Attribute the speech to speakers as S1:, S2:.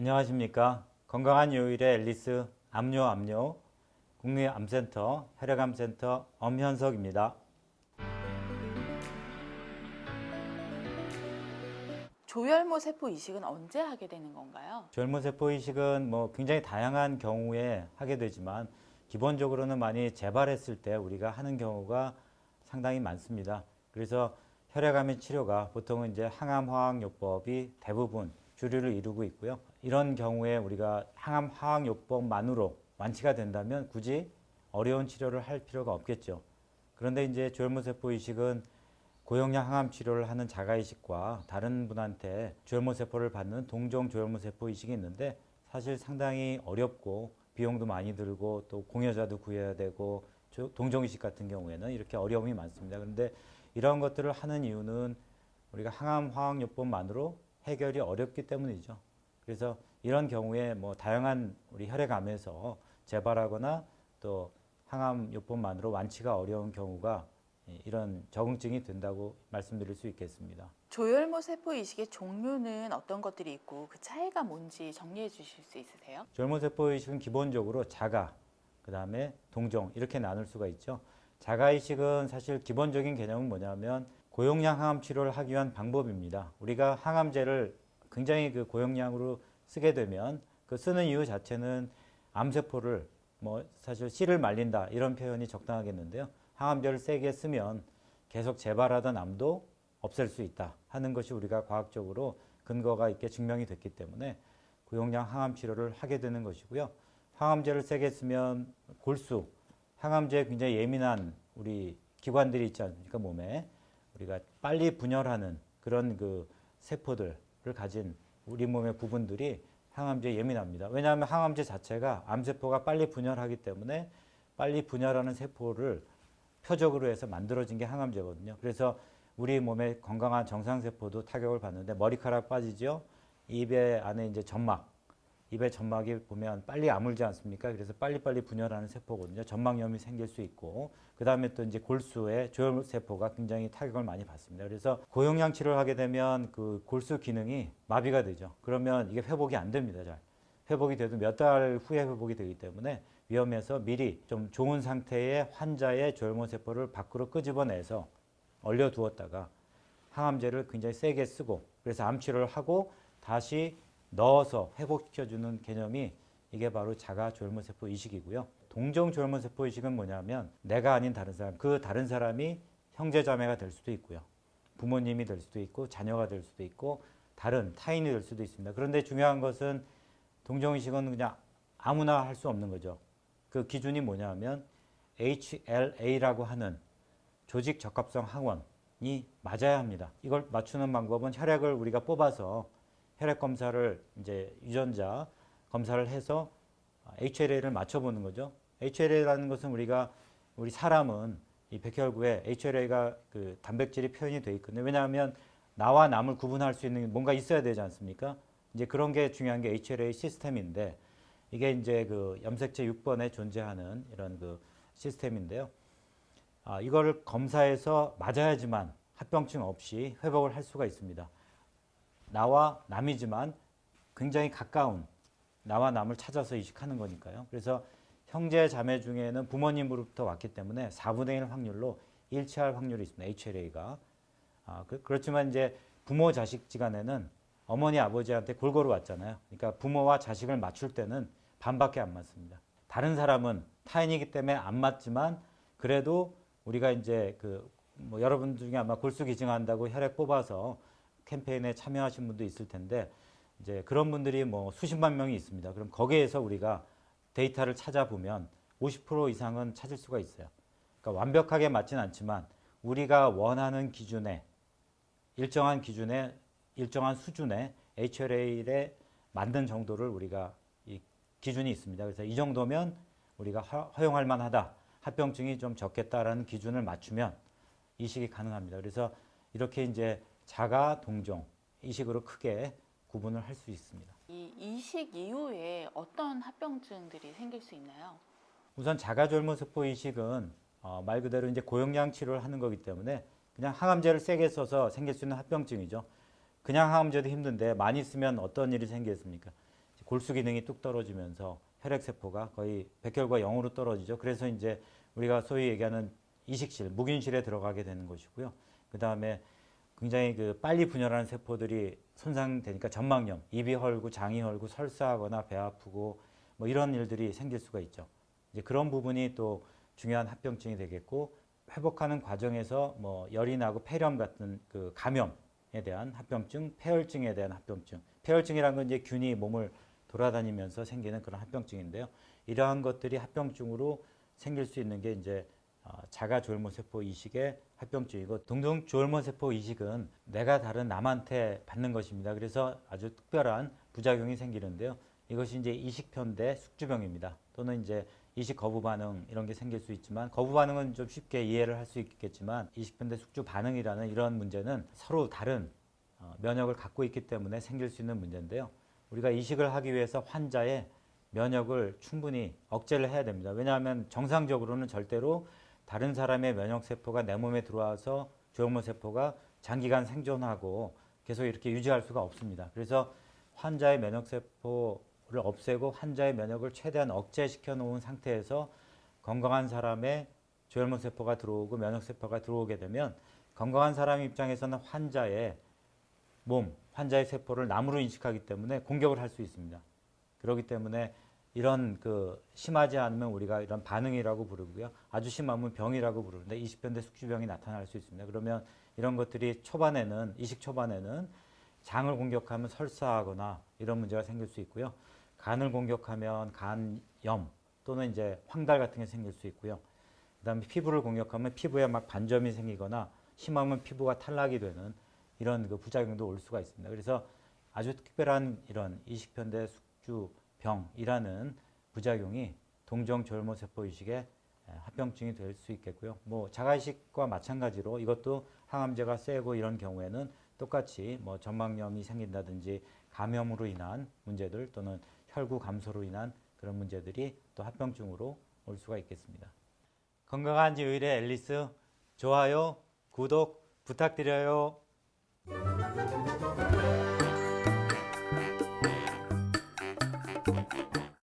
S1: 안녕하십니까. 건강한 요일의 앨리스 암요 암요 국립암센터 혈액암센터 엄현석입니다.
S2: 조혈모 세포 이식은 언제 하게 되는 건가요?
S1: 젊은세포 이식은 뭐 굉장히 다양한 경우에 하게 되지만 기본적으로는 많이 재발했을 때 우리가 하는 경우가 상당히 많습니다. 그래서 혈액암의 치료가 보통은 이제 항암화학요법이 대부분 주류를 이루고 있고요. 이런 경우에 우리가 항암 화학요법만으로 완치가 된다면 굳이 어려운 치료를 할 필요가 없겠죠. 그런데 이제 조혈모세포 이식은 고용량 항암 치료를 하는 자가 이식과 다른 분한테 조혈모 세포를 받는 동종 조혈모 세포 이식이 있는데 사실 상당히 어렵고 비용도 많이 들고 또 공여자도 구해야 되고 조- 동종 이식 같은 경우에는 이렇게 어려움이 많습니다. 그런데 이런 것들을 하는 이유는 우리가 항암 화학 요법만으로 해결이 어렵기 때문이죠. 그래서 이런 경우에 뭐 다양한 우리 혈액암에서 재발하거나 또 항암 요법만으로 완치가 어려운 경우가 예, 이런 적응증이 된다고 말씀드릴 수 있겠습니다.
S2: 조혈모 세포 이식의 종류는 어떤 것들이 있고 그 차이가 뭔지 정리해 주실 수 있으세요?
S1: 젊은세포 이식은 기본적으로 자가, 그 다음에 동종 이렇게 나눌 수가 있죠. 자가 이식은 사실 기본적인 개념은 뭐냐면 고용량 항암 치료를 하기 위한 방법입니다. 우리가 항암제를 굉장히 그 고용량으로 쓰게 되면 그 쓰는 이유 자체는 암세포를 뭐 사실 씨를 말린다 이런 표현이 적당하겠는데요. 항암제를 세게 쓰면 계속 재발하던 암도 없앨 수 있다 하는 것이 우리가 과학적으로 근거가 있게 증명이 됐기 때문에 고용량 항암 치료를 하게 되는 것이고요. 항암제를 세게 쓰면 골수, 항암제에 굉장히 예민한 우리 기관들이 있지 않습니까 몸에 우리가 빨리 분열하는 그런 그 세포들을 가진 우리 몸의 부분들이 항암제에 예민합니다. 왜냐하면 항암제 자체가 암세포가 빨리 분열하기 때문에 빨리 분열하는 세포를 표적으로 해서 만들어진 게 항암제거든요. 그래서 우리 몸의 건강한 정상세포도 타격을 받는데 머리카락 빠지죠. 입에 안에 이제 점막, 입의 점막이 보면 빨리 아물지 않습니까? 그래서 빨리빨리 분열하는 세포거든요. 점막염이 생길 수 있고, 그 다음에 또 이제 골수의 조혈 세포가 굉장히 타격을 많이 받습니다. 그래서 고용량 치료를 하게 되면 그 골수 기능이 마비가 되죠. 그러면 이게 회복이 안 됩니다. 잘. 회복이 돼도 몇 달 후에 회복이 되기 때문에 위험해서 미리 좀 좋은 상태의 환자의 조혈모 세포를 밖으로 끄집어내서 얼려 두었다가 항암제를 굉장히 세게 쓰고 그래서 암 치료를 하고 다시 넣어서 회복시켜주는 개념이 이게 바로 자가 조혈모 세포 이식이고요. 동종 조혈모 세포 이식은 뭐냐면 내가 아닌 다른 사람, 그 다른 사람이 형제 자매가 될 수도 있고요. 부모님이 될 수도 있고 자녀가 될 수도 있고 다른 타인이 될 수도 있습니다. 그런데 중요한 것은 동종 이식은 그냥 아무나 할 수 없는 거죠. 그 기준이 뭐냐면 HLA라고 하는 조직 적합성 항원이 맞아야 합니다. 이걸 맞추는 방법은 혈액을 우리가 뽑아서 혈액 검사를 이제 유전자 검사를 해서 HLA를 맞춰보는 거죠. HLA라는 것은 우리가 우리 사람은 이 백혈구에 HLA가 그 단백질이 표현이 돼 있거든요. 왜냐하면 나와 남을 구분할 수 있는 뭔가 있어야 되지 않습니까? 이제 그런 게 중요한 게 HLA 시스템인데 이게 이제 그 염색체 6번에 존재하는 이런 그 시스템인데요. 아, 이거를 검사해서 맞아야지만 합병증 없이 회복을 할 수가 있습니다. 나와 남이지만 굉장히 가까운 나와 남을 찾아서 이식하는 거니까요. 그래서 형제 자매 중에는 부모님으로부터 왔기 때문에 4분의 1 확률로 일치할 확률이 있습니다. HLA가. 아, 그, 그렇지만 이제 부모 자식 지간에는 어머니 아버지한테 골고루 왔잖아요. 그러니까 부모와 자식을 맞출 때는 반밖에 안 맞습니다. 다른 사람은 타인이기 때문에 안 맞지만 그래도 우리가 이제 그 뭐 여러분 중에 아마 골수 기증한다고 혈액 뽑아서 캠페인에 참여하신 분도 있을 텐데 이제 그런 분들이 뭐 수십만 명이 있습니다. 그럼 거기에서 우리가 데이터를 찾아보면 50% 이상은 찾을 수가 있어요. 그러니까 완벽하게 맞지는 않지만 우리가 원하는 기준에 일정한 기준에 일정한 수준의 HLA에 맞는 정도를 우리가 이 기준이 있습니다. 그래서 이 정도면 우리가 허- 허용할 만하다. 합병증이 좀 적겠다라는 기준을 맞추면 이식이 가능합니다. 그래서 이렇게 이제 자가 동종 이 식으로 크게 구분을 할 수 있습니다.
S2: 이 이식 이후에 어떤 합병증들이 생길 수 있나요?
S1: 우선 자가절모세포 이식은 어, 말 그대로 이제 고용량 치료를 하는 거기 때문에 그냥 항암제를 세게 써서 생길 수 있는 합병증이죠. 그냥 항암제도 힘든데 많이 쓰면 어떤 일이 생기겠습니까? 골수 기능이 뚝 떨어지면서 혈액 세포가 거의 백혈과 0으로 떨어지죠. 그래서 이제 우리가 소위 얘기하는 이식실, 묵인실에 들어가게 되는 것이고요. 그 다음에 굉장히 그 빨리 분열하는 세포들이 손상되니까 전막염, 입이 헐고 장이 헐고 설사하거나 배 아프고 뭐 이런 일들이 생길 수가 있죠. 이제 그런 부분이 또 중요한 합병증이 되겠고 회복하는 과정에서 뭐 열이 나고 폐렴 같은 그 감염에 대한 합병증, 폐혈증에 대한 합병증. 폐혈증이란 건 이제 균이 몸을 돌아다니면서 생기는 그런 합병증인데요. 이러한 것들이 합병증으로 생길 수 있는 게 이제 어, 자가 조혈모세포 이식의 합병증이고 동종 조혈모세포 이식은 내가 다른 남한테 받는 것입니다. 그래서 아주 특별한 부작용이 생기는데요. 이것이 이제 이식편 대 숙주병입니다. 또는 이제 이식 거부 반응 이런 게 생길 수 있지만 거부 반응은 좀 쉽게 이해를 할 수 있겠지만 이식편 대 숙주 반응이라는 이런 문제는 서로 다른 어, 면역을 갖고 있기 때문에 생길 수 있는 문제인데요. 우리가 이식을 하기 위해서 환자의 면역을 충분히 억제를 해야 됩니다. 왜냐하면 정상적으로는 절대로 다른 사람의 면역 세포가 내 몸에 들어와서 조형모 세포가 장기간 생존하고 계속 이렇게 유지할 수가 없습니다. 그래서 환자의 면역 세포를 없애고 환자의 면역을 최대한 억제시켜 놓은 상태에서 건강한 사람의 조혈모 세포가 들어오고 면역 세포가 들어오게 되면 건강한 사람 입장에서는 환자의 몸, 환자의 세포를 남으로 인식하기 때문에 공격을 할 수 있습니다. 그렇기 때문에 이런 그 심하지 않으면 우리가 이런 반응이라고 부르고요. 아주 심하면 병이라고 부르는데 이식변대 숙주병이 나타날 수 있습니다. 그러면 이런 것들이 초반에는 이식 초반에는 장을 공격하면 설사하거나 이런 문제가 생길 수 있고요. 간을 공격하면 간염 또는 이제 황달 같은 게 생길 수 있고요. 그다음에 피부를 공격하면 피부에 막 반점이 생기거나 심하면 피부가 탈락이 되는 이런 그 부작용도 올 수가 있습니다. 그래서 아주 특별한 이런 이식편대 숙주 병이라는 부작용이 동종 조혈모세포 이식의 합병증이 될 수 있겠고요. 뭐 자가이식과 마찬가지로 이것도 항암제가 세고 이런 경우에는 똑같이 뭐 전막염이 생긴다든지 감염으로 인한 문제들 또는 혈구 감소로 인한 그런 문제들이 또 합병증으로 올 수가 있겠습니다. 건강한 지의의 앨리스 좋아요, 구독 부탁드려요.